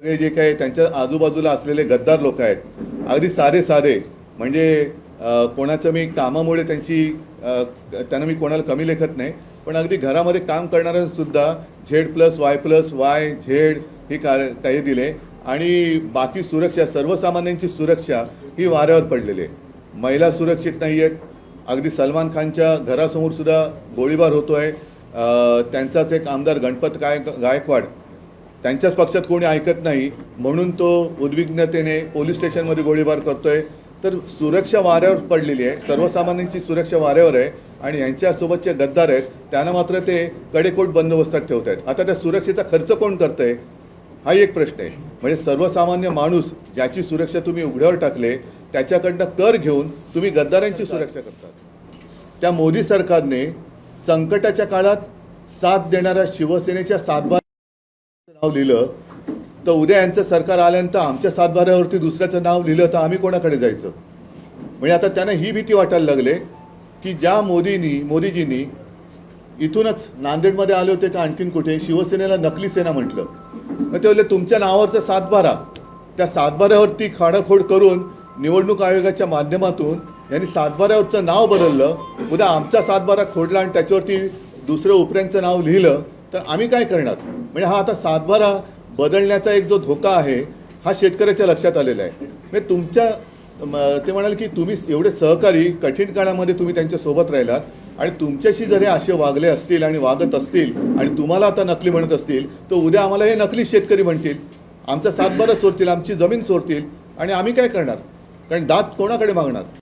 सगळे जे काही त्यांच्या आजूबाजूला असलेले गद्दार लोक आहेत अगदी साधे साधे. म्हणजे कोणाचं मी कामामुळे त्यांची त्यांना मी कोणाला कमी लेखत नाही पण अगदी घरामध्ये काम करणाऱ्यांसुद्धा Z plus Y plus Y Z ही कार काही दिले आणि बाकी सुरक्षा सर्वसामान्यांची सुरक्षा ही वाऱ्यावर पडलेली आहे. महिला सुरक्षित नाही आहेत. अगदी सलमान खानच्या घरासमोर सुद्धा गोळीबार होतोय. आहे त्यांचाच एक आमदार गणपत गाय गायकवाड त्यांच्याच पक्षात कोणी ऐकत नाही म्हणून तो उद्विग्नतेने पोलीस स्टेशनमध्ये गोळीबार करतोय. तर सुरक्षा वाऱ्यावर पडलेली आहे सर्वसामान्यांची सुरक्षा वाऱ्यावर आहे आणि यांच्यासोबतचे गद्दार आहेत त्यांना मात्र ते कडेकोट बंदोबस्तात ठेवत आहेत. आता त्या सुरक्षेचा खर्च कोण करतंय? हा एक प्रश्न आहे. म्हणजे सर्वसामान्य माणूस ज्याची सुरक्षा तुम्ही उघड्यावर टाकले त्याच्याकडनं कर घेऊन तुम्ही गद्दारांची सुरक्षा करतात. त्या मोदी सरकारने संकटाच्या काळात साथ देणाऱ्या शिवसेनेच्या सातबार नाव लिहिलं तर उद्या यांचं सरकार आल्यानंतर आमच्या सातबाऱ्यावरती दुसऱ्याचं नाव लिहिलं तर आम्ही कोणाकडे जायचं? म्हणजे आता त्यांना ही भीती वाटायला लागले की ज्या मोदींनी मोदीजींनी इथूनच नांदेडमध्ये आले होते का आणखीन कुठे? शिवसेनेला नकली सेना म्हटलं. मग ते बोलले तुमच्या नावावरचा सातबारा त्या सातबाऱ्यावरती खाडाखोड करून निवडणूक आयोगाच्या माध्यमातून यांनी सातबाऱ्यावरचं नाव बदललं. उद्या आमचा सातबारा खोडला आणि त्याच्यावरती दुसऱ्या उपऱ्यांचं नाव लिहिलं. तर आम्ही काय करणार? म्हणजे हा आता सातबारा बदलण्याचा एक जो धोका आहे हा शेतकऱ्याच्या लक्षात आलेला आहे. म्हणजे तुमच्या ते म्हणाले की तुम्ही एवढे सहकारी कठीण काळामध्ये तुम्ही त्यांच्यासोबत राहिलात आणि तुमच्याशी जर हे असे वागले असतील आणि वागत असतील आणि तुम्हाला आता नकली म्हणत असतील तर उद्या आम्हाला हे नकली शेतकरी म्हणतील. आमचा सातबारा चोरतील आमची जमीन चोरतील आणि आम्ही काय करणार? कारण दात कोणाकडे मागणार?